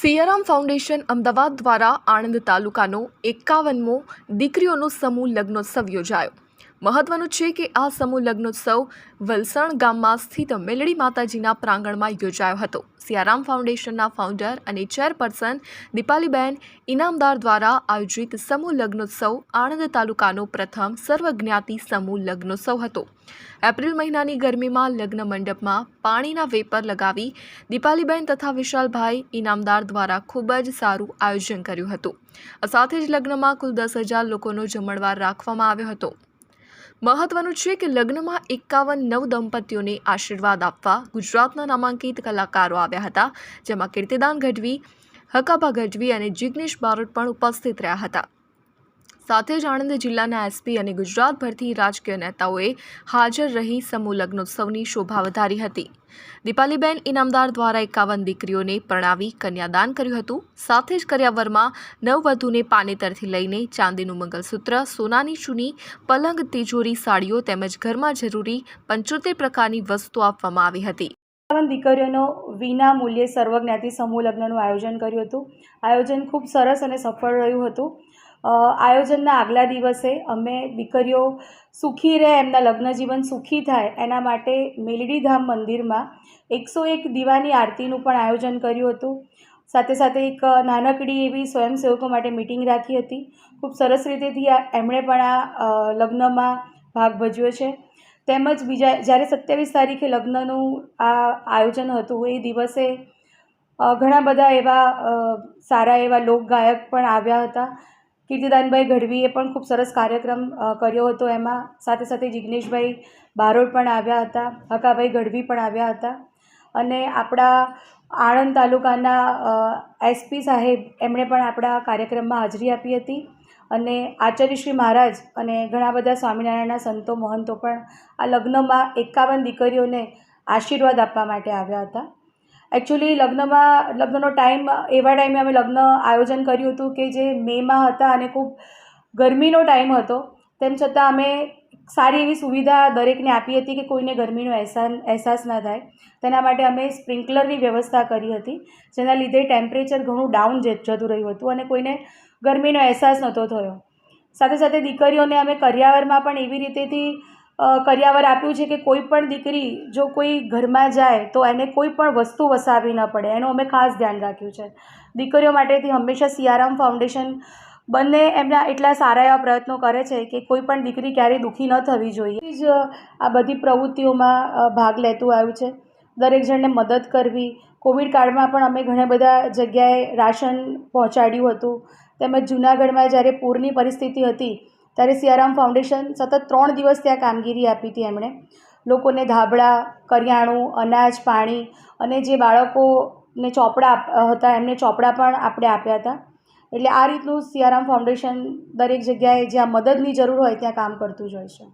Siyaram foundation Ahmedabad દ્વારા આણંદ તાલુકાનો એકાવનમો દીકરીઓનો સમૂહ લગ્નોત્સવ યોજાયો. મહત્વનું છે કે આ સમૂહ લગ્નોત્સવ વલસણ ગામમાં સ્થિત મેલડી માતાજીના પ્રાંગણમાં યોજાયો હતો. સિયારામ ફાઉન્ડેશનના ફાઉન્ડર અને ચેરપર્સન દીપાલીબેન ઇનામદાર દ્વારા આયોજિત સમૂહ લગ્નોત્સવ આણંદ તાલુકાનો પ્રથમ સર્વજ્ઞાતિ સમૂહ લગ્નોત્સવ હતો. એપ્રિલ મહિનાની ગરમીમાં લગ્ન મંડપમાં પાણીના વેપર લગાવી દીપાલીબેન તથા વિશાલભાઈ ઇનામદાર દ્વારા ખૂબ જ સારું આયોજન કર્યું હતું. સાથે જ લગ્નમાં કુલ દસ હજાર લોકોનો જમણવાર રાખવામાં આવ્યો હતો. મહત્વનું છે કે લગ્નમાં એકાવન નવ દંપતીઓને આશીર્વાદ આપવા ગુજરાતના નામાંકિત કલાકારો આવ્યા હતા, જેમાં કીર્તિદાન ગઢવી, હકાભા ગઢવી અને જિગ્નેશ બારોટ પણ ઉપસ્થિત રહ્યા હતા. સાથે જ આણંદ જિલ્લાના એસપી અને ગુજરાતભરથી રાજકીય નેતાઓએ હાજર રહી સમૂહ લગ્નોત્સવની શોભા વધારી હતી. દીપાલીબેન ઇનામદાર દ્વારા એકાવન દીકરીઓને પ્રણાવી કન્યાદાન કર્યું હતું. સાથે જ કર્યાવરમાં નવવધુને પાનેતરથી લઈને ચાંદીનું મંગલસૂત્ર, સોનાની ચૂની, પલંગ, તિજોરી સાડીઓ તેમજ ઘરમાં જરૂરી પંચોતેર પ્રકારની વસ્તુ આપવામાં આવી હતી. એકાવન દીકરીઓનો વિના મૂલ્યે સર્વજ્ઞાતિ સમૂહ લગ્નનું આયોજન કર્યું હતું. આયોજન ખૂબ સરસ અને સફળ રહ્યું હતું. આયોજનના આગલા દિવસે અમે દીકરીઓ સુખી રહે, એમના લગ્ન જીવન સુખી થાય, એના માટે મેલડીધામ મંદિરમાં એકસો એક દીવાની આરતીનું પણ આયોજન કર્યું હતું. સાથે સાથે એક નાનકડી એવી સ્વયંસેવકો માટે મિટિંગ રાખી હતી. ખૂબ સરસ રીતેથી એમણે પણ આ લગ્નમાં ભાગ ભજવ્યો છે. તેમજ બીજા, જ્યારે સત્યાવીસ તારીખે લગ્નનું આ આયોજન હતું, એ દિવસે ઘણા બધા એવા સારા એવા લોકગાયક પણ આવ્યા હતા. કીર્તિદાનભાઈ ગઢવીએ પણ ખૂબ સરસ કાર્યક્રમ કર્યો હતો. એમાં સાથે સાથે જિગ્નેશભાઈ બારોટ પણ આવ્યા હતા, હકાભાઈ ગઢવી પણ આવ્યા હતા. અને આપણા આણંદ તાલુકાના એસપી સાહેબ એમણે પણ આપણા કાર્યક્રમમાં હાજરી આપી હતી. અને આચાર્ય શ્રી મહારાજ અને ઘણા બધા સ્વામિનારાયણના સંતો, મહંતો પણ આ લગ્નમાં એકાવન દીકરીઓને આશીર્વાદ આપવા માટે આવ્યા હતા. એકચ્યુઅલી લગ્નમાં, લગ્નનો ટાઈમ એવા ટાઈમે અમે લગ્ન આયોજન કર્યું હતું કે જે મેમાં હતા અને ખૂબ ગરમીનો ટાઈમ હતો. તેમ છતાં અમે સારી એવી સુવિધા દરેકને આપી હતી કે કોઈને ગરમીનો અહેસાન, અહેસાસ ના થાય. તેના માટે અમે સ્પ્રિંકલરની વ્યવસ્થા કરી હતી, જેના લીધે ટેમ્પરેચર ઘણું ડાઉન જતું રહ્યું હતું અને કોઈને ગરમીનો અહેસાસ નહોતો થયો. સાથે સાથે દીકરીઓને અમે કરિયાવરમાં પણ એવી રીતેથી કરિયાવર આપ્યું છે કે કોઈ પણ દીકરી જો કોઈ ઘરમાં જાય તો એને કોઈ પણ વસ્તુ વસાવી ન પડે. એનું અમે ખાસ ધ્યાન રાખ્યું છે. દીકરીઓ માટેથી હંમેશા સિયારામ ફાઉન્ડેશન બંને એમના એટલા સારા એવા પ્રયત્નો કરે છે કે કોઈ પણ દીકરી ક્યારેય દુઃખી ન થવી જોઈએ. જ આ બધી પ્રવૃત્તિઓમાં ભાગ લેતું આવ્યું છે. દરેક જણને મદદ કરવી. કોવિડ કાળમાં પણ અમે ઘણા બધા જગ્યાએ રાશન પહોંચાડ્યું હતું. તેમજ જૂનાગઢમાં જ્યારે પૂરની પરિસ્થિતિ હતી ત્યારે સિયારામ ફાઉન્ડેશન સતત ત્રણ દિવસ ત્યાં કામગીરી આપી હતી એમણે. લોકોને ધાબળા, કરિયાણું, અનાજ, પાણી અને જે બાળકોને ચોપડા હતા એમને ચોપડા પણ આપણે આપ્યા હતા. એટલે આ રીતનું સિયારામ ફાઉન્ડેશન દરેક જગ્યાએ જ્યાં મદદની જરૂર હોય ત્યાં કામ કરતું જ હોય છે.